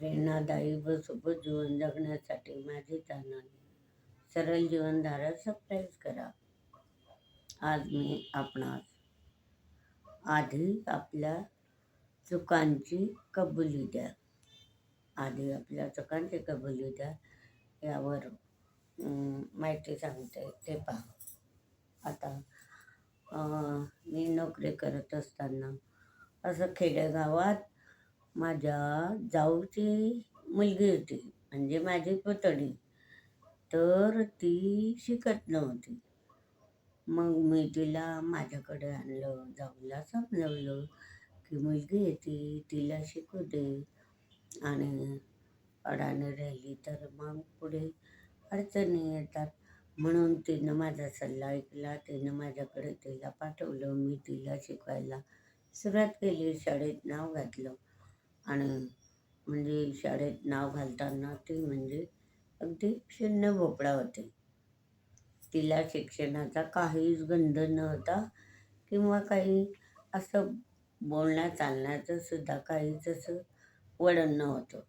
प्रेरणादायी व सोबत जीवन जगण्यासाठी माझे चॅनल सरळ जीवनधारा सबस्क्राईब करा. आज मी आपणास आधी आपल्या चुकांची कबुली द्या. आधी आपल्या चुकांची कबुली द्या. यावर माहिती सांगते. ते पहा. आता मी नोकरी करत असताना असं खेडेगावात माझ्या जाऊची मुलगी होती म्हणजे माझी पुतणी तर ती शिकत नव्हती. मग मी तिला माझ्याकडे आणलं जाऊला समजवलं की मुलगी येते तिला शिकू दे. आणि अडाणी राहिली तर मग पुढे अडचणी येतात. म्हणून तिनं माझा सल्ला ऐकला. तिनं माझ्याकडे तिला पाठवलं. मी तिला शिकवायला सुरुवात केली. शाळेत नाव घातलं. आणि म्हणजे शाळेत नाव घालताना ती म्हणजे अगदी शून्य भोपळा होते. तिला शिक्षणाचा काहीच गंध नव्हता किंवा काही असं बोलण्या चालण्याचं सुद्धा काहीच असं वळण नव्हतं.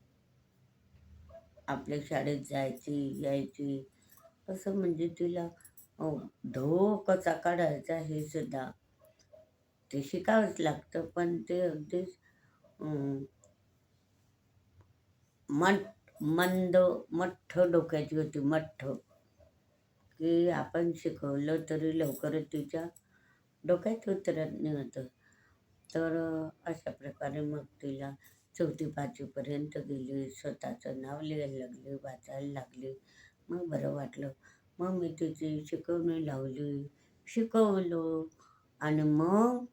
आपल्या शाळेत जायची यायची असं म्हणजे तिला अं, धो कसा काढायचा हे सुद्धा ते शिकावंच लागतं पण ते अगदीच मठ मंद मठ्ठ डोक्याची होती मठ्ठ. की आपण शिकवलं तरी लवकरच तिच्या डोक्यात उतरत नव्हतं. तर अशा प्रकारे मग तिला चौथी पाचवीपर्यंत गेली. स्वतःचं नाव लिहायला लागली वाचायला लागली. मग बरं वाटलं. मग मी तिची शिकवणी लावली. शिकवलो. आणि मग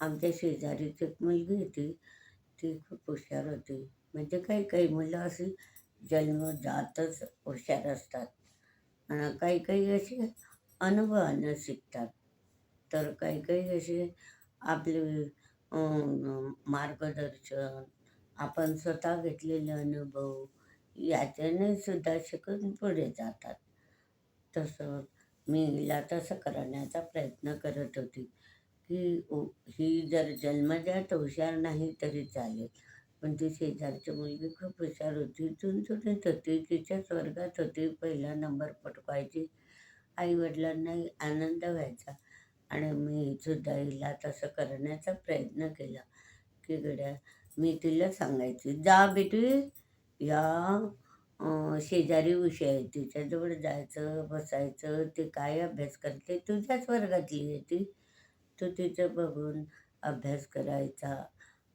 आमच्या शेजारीची एक मुलगी होती. ती खूप हुशार होती. म्हणजे काही काही मुलं अशी जन्म जातच हुशार असतात. आणि काही काही असे अनुभवानं शिकतात. तर काही काही असे आपले मार्गदर्शन आपण स्वतः घेतलेले अनुभव याच्याने सुद्धा शिकून पुढे जातात. तसं मी हिला तसं करण्याचा प्रयत्न करत होती. की ही जर जन्मजात हुशार नाही तरी चालेल. पण ती शेजारची मुलगी खूप हुशार होती. चुनचुनीत होती तिच्याच वर्गात होती. पहिला नंबर पटकायची आईवडिलांनाही आनंद व्हायचा. आणि मी सुद्धा हिला तसं करण्याचा प्रयत्न केला. की गड्या मी तिला सांगायची जा बेटी या शेजारी उशी आहे. तिच्याजवळ जायचं बसायचं. ते काय अभ्यास करते? तुझ्याच वर्गातली आहे ती. तो तिचं बघून अभ्यास करायचा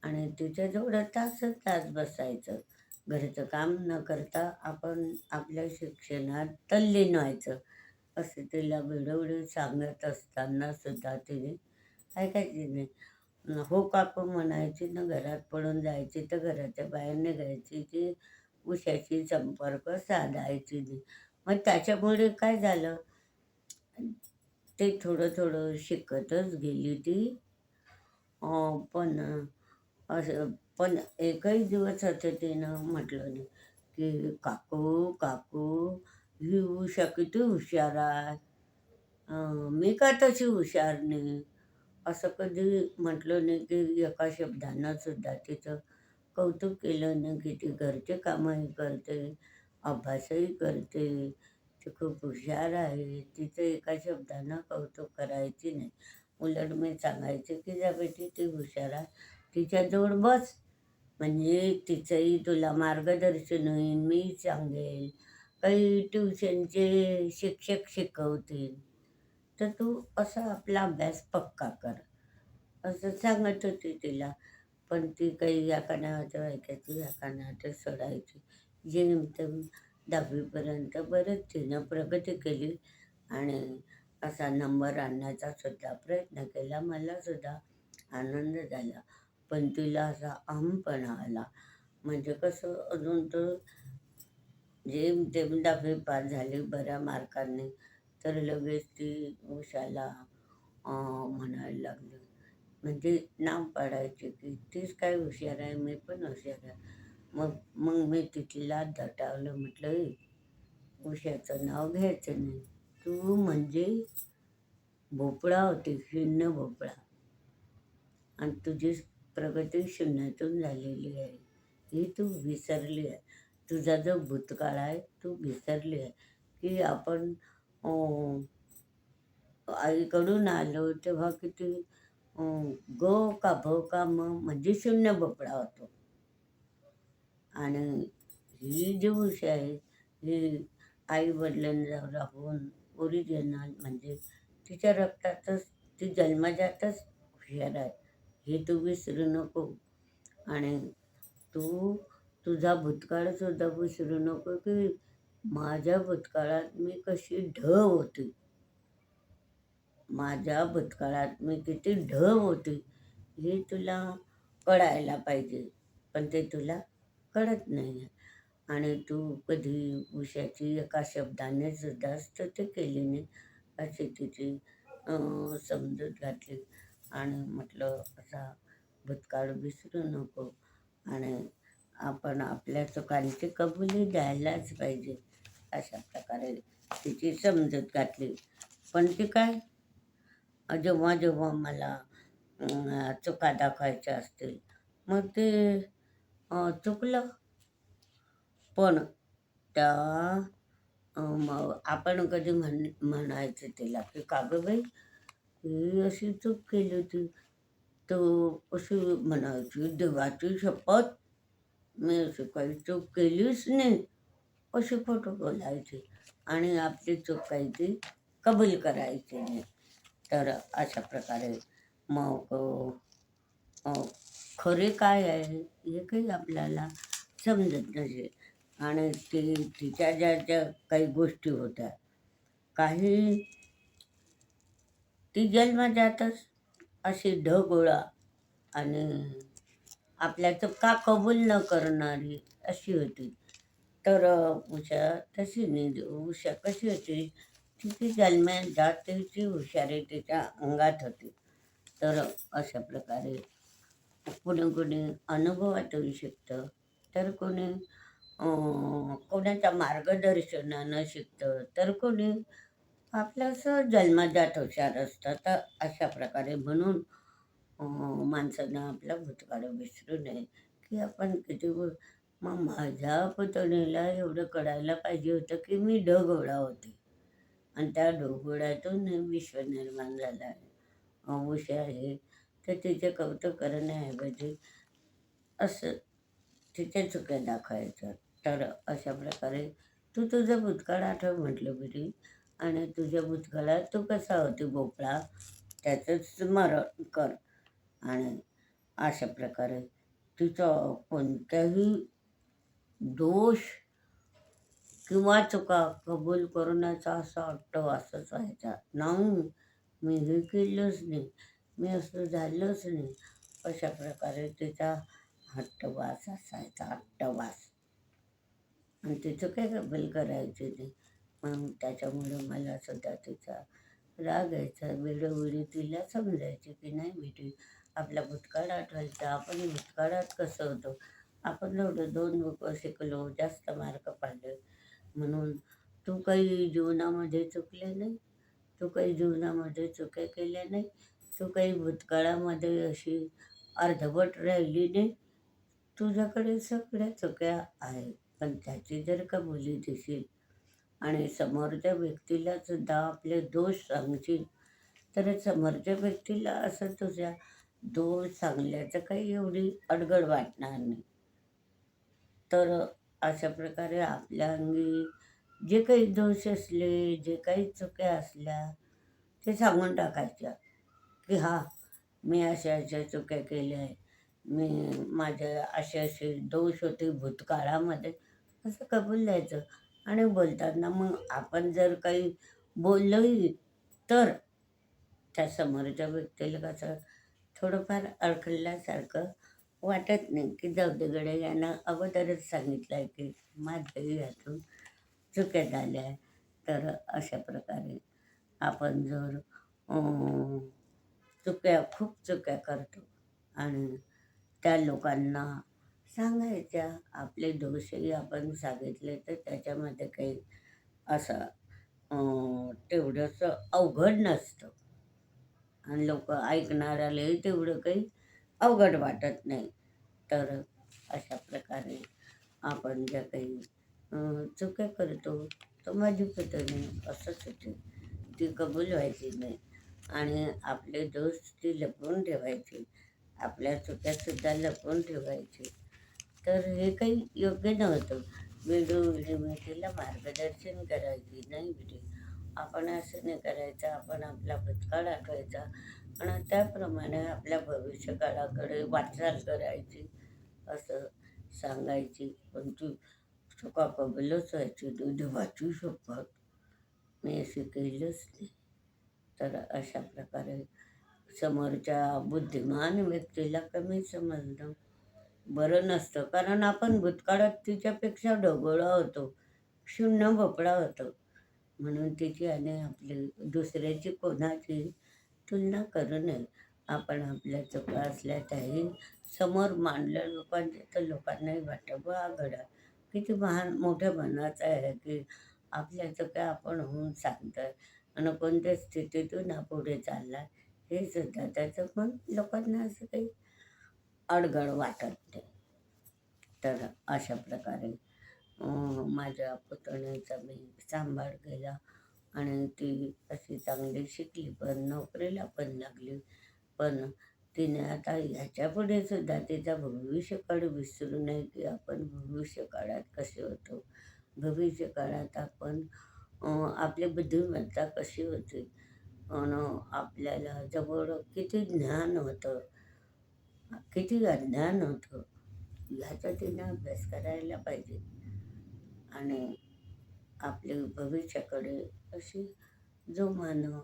आणि तिच्याजवळ तास तास बसायचं घरचं काम न करता आपण आपल्या शिक्षणात तल्लीन व्हायचं असं तिला वेळोवेळी सांगत असताना सुद्धा तिने ऐकायची नाही. हो काकू म्हणायची ना घरात पडून जायची तर घराच्या बाहेर निघायची ती उशाशी संपर्क साधायची नाही. मग त्याच्यामुळे काय झालं? ते थोडं थोडं शिकतच गेली ती. पण असं पण एकही दिवस असं तिनं म्हटलं नाही की काकू काकू ही उषा किती हुशार आहे. मी का तशी हुशार नाही? असं कधी म्हटलं नाही की एका शब्दानं सुद्धा तिचं कौतुक केलं नाही की ती घरचे कामही करते अभ्यासही करते. ती खूप हुशार आहे. तिचं एका शब्दानं कौतुक करायची नाही. उलट मी सांगायचे की जा बेटी ती हुशार आहे. तिच्याजवळ बस. म्हणजे तिचंही तुला मार्गदर्शन होईल मी सांगेल. काही ट्युशनचे शिक्षक शिकवतील. तर तू असा आपला अभ्यास पक्का कर. असं सांगत होती तिला. पण ती काही या कानाचं ऐकायची या कानाचं सोडायची. जेमतेम दहावीपर्यंत बरंच तिनं प्रगती केली आणि असा नंबर आणण्याचा सुद्धा प्रयत्न केला. मला सुद्धा आनंद झाला. पण तिला असा अहमपणा आला. म्हणजे कसं अजून तर जेमतेम दहावी पास झाली बऱ्या मार्कांनी तर लगेच ती उषाला म्हणायला लागली. म्हणजे नाव पाडायचे की तीच काय हुशार आहे मी पण हुशार आहे. मग मग मी तिथला दटावलं म्हटलं उषाचं नाव घ्यायचं नाही. तू म्हणजे भोपळा होती शून्य भोपळा. आणि तुझी प्रगती शून्यातून झालेली आहे. ही तू विसरली आहे. तुझा जो भूतकाळ आहे तू विसरली आहे. की आपण आईकडून आलो तेव्हा किती गो का भो का म म्हणजे शून्य भोपळा होतो. आणि ही जी उशी आहे ही आई वडिलांना राहून ओरिजिनल म्हणजे तिच्या रक्तातच ती जन्मजातच हुशार आहे. हे तू विसरू नको. आणि तू तुझा भूतकाळसुद्धा विसरू नको की माझ्या भूतकाळात मी कशी ढ होती. माझ्या भूतकाळात मी किती ढ होती. हे तुला कळायला पाहिजे. पण ते तुला कळत नाही. आणि तू कधी उशाची एका शब्दाने सुद्धा स्तुती केली नाही अशी तिची समजूत घातली. आणि म्हटलं असा भूतकाळ विसरू नको. आणि आपण आपल्या चुकांची कबुली द्यायलाच पाहिजे. अशा प्रकारे तिची समजूत घातली. पण ती काय? जेव्हा जेव्हा मला चुका दाखवायच्या असतील मग ते चुकलं. पण त्या आपण कधी म्हण म्हणायचं तिला की का गं बाई ही अशी चूक केली होती. तो अशी म्हणायची देवाची शपथ मी अशी काही चूक केलीच नाही. अशी खोटं बोलायची. आणि आपली चूक काही ती कबूल करायची नाही. तर अशा प्रकारे मग खरे काय आहे हे काही आपल्याला समजत नसे आणि ती तिच्या ज्या ज्या काही गोष्टी होत्या काही ती जन्मजातच अशी ढगोळा आणि आपल्याचं का कबूल न करणारी अशी होती. तर उषा तशी नाही उषा कशी होती? तिची जन्मजात तिची हुशारी तिच्या अंगात होती. तर अशा प्रकारे कोणी कोणी अनुभवातून शिकतं. तर कोणी कोणाच्या मार्गदर्शनानं शिकतं तर कोणी आपलं असं जन्मजात हुशार असतं. तर अशा प्रकारे म्हणून माणसानं आपला भूतकाळ विसरू नये. की आपण किती मग माझ्या पुतणीला एवढं कळायला पाहिजे होतं की मी ढगोळा होते. आणि त्या ढगोळ्यातून विश्व निर्माण झालं. आहे अंश आहे. तर तिचे कौतुक करण्याऐवजी असं तिचे चुक्या दाखवायचं. तर अशा प्रकारे तू तुझं भूतकाळ आठव म्हटलं बरी. आणि तुझ्या भूतकाळात तू कसा होती भोपळा? त्याचं स्मरण कर. आणि अशा प्रकारे तिचं कोणत्याही दोष किंवा चुका कबूल करण्याचा असा अट्टवासच व्हायचा. नाही मी हे केलंच नाही. मी असं झालंच नाही. अशा प्रकारे तिचा हट्टवास असायचा हट्टवास. आणि तिचं काय कबल करायचे नाही. मग त्याच्यामुळे मला सुद्धा तिचा राग यायचा. वेळोवेळी तिला समजायची की नाही बेटी आपला भूतकाळ आठवायचा. आपण भूतकाळात कसं होतो? आपण एवढं दोन बुक शिकलो जास्त मार्क पाडले. म्हणून तू काही जीवनामध्ये चुकले नाही. तू काही जीवनामध्ये चुके केल्या नाही. तू काही भूतकाळामध्ये अशी अर्धवट राहिली नाही. तुझ्याकडे सगळ्या चुक्या आहेत पण त्याची जर कबुली देशील आणि समोरच्या व्यक्तीला सुद्धा आपले दोष सांगशील तर समोरच्या व्यक्तीला असं तुझ्या दोष सांगल्याचं काही एवढी अडगड वाटणार नाही. तर अशा प्रकारे आपल्या अंगी जे काही दोष असले जे काही चुक्या असल्या ते सांगून टाकायच्या. की हा मी अशा अशा चुक्या केल्या आहे मी माझ्या असे असे दोष होते भूतकाळामध्ये. असं कबूल द्यायचं. आणि बोलताना मग आपण जर काही बोललोही तर त्या समोरच्या व्यक्तीला कसं थोडंफार अडकल्यासारखं वाटत नाही की जाऊ दे यानं अगोदरच सांगितलं आहे की माझ्याही यातून चुक्या झाल्या आहे तर अशा प्रकारे आपण जर चुक्या खूप चुक्या करतो. आणि त्या लोकांना सांगायच्या आपले दोषही आपण सांगितले तर त्याच्यामध्ये काही असं तेवढंसं अवघड नसतं. आणि लोक ऐकणाऱ्यालाही तेवढं काही अवघड वाटत नाही. तर अशा प्रकारे आपण ज्या काही चुक्या करतो तर माझी पद्धतीने असंच होते. ती कबूल व्हायची नाही. आणि आपले दोष ती लपवून ठेवायची. आपल्या चुक्यासुद्धा लपवून ठेवायची. तर हे काही योग्य नव्हतं. वेळोवेळी मी तिला मार्गदर्शन करायची. नाही बेटी. आपण असं नाही करायचं. आपण आपला भूतकाळ आठवायचा. आणि त्याप्रमाणे आपल्या भविष्यकाळाकडे वाटचाल करायची. असं सांगायची. पण तू चुका कबूलच व्हायची. तू वाचू शकत. मी अशी केलंच नाही. तर अशा प्रकारे समोरच्या बुद्धिमान व्यक्तीला कमी समजणं बरं नसतं कारण आपण भूतकाळात तिच्यापेक्षा ढोबळा होतो शून्य भोपळा होतो. म्हणून तिची आणि आपली दुसऱ्याची कोणाची तुलना करू नये. आपण आपल्या चुका असल्या त्याही समोर मांडल्या लोकांचे तर लोकांनाही वाटतं बा घडा किती महान मोठ्या मनाचं आहे की आपल्या चुका आपण होऊन सांगतोय. आणि कोणत्या स्थितीतून हा पुढे चालला हे सुद्धा त्याचं पण लोकांना असं काही अडगळ वाटत नाही. तर अशा प्रकारे माझ्या पुतण्याचा मी सांभाळ केला आणि ती अशी चांगली शिकली पण नोकरीला पण लागली. पण तिने आता ह्याच्यापुढे सुद्धा तिचा भविष्यकाळ विसरू नये की आपण भविष्यकाळात कसे होतो. भविष्यकाळात आपण आपली बुद्धिमत्ता कशी होती? आणि आपल्याला जवळ किती ज्ञान होतं? किती अज्ञान होतं? ह्याचा तिने अभ्यास करायला पाहिजे. आणि आपली भविष्याकडे अशी जो मानव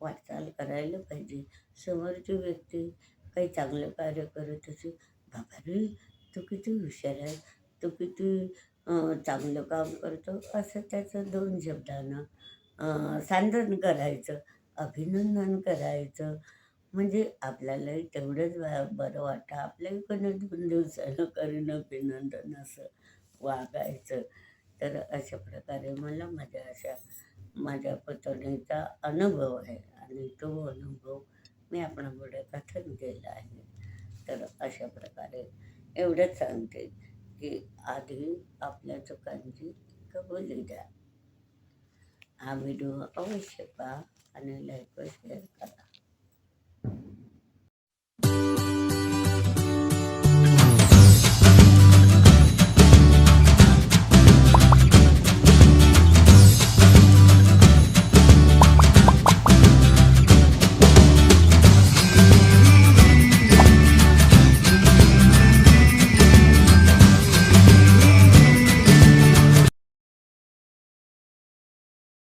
वाटचाल करायला पाहिजे. समोरची व्यक्ती काही चांगलं कार्य करत असेल बाबा रे तू किती हुशार आहे तू किती चांगलं काम करतो. असं त्याचं दोन शब्दानं सांदन सांत्वन करायचं अभिनंदन करायचं. म्हणजे आपल्यालाही तेवढंच बरं वाटतं. आपल्याही कोणी दोन दिवसानं करणं अभिनंदन असं वागायचं. तर अशा प्रकारे मला माझ्या अशा माझ्या पत्नीचा अनुभव आहे. आणि तो अनुभव मी आपणापुढे कथन केला आहे. तर अशा प्रकारे एवढंच सांगते. की आधी आपल्या चुकांची कबुली द्या. हा व्हिडिओ अवश्य पहा आणि लाईक व शेअर करा.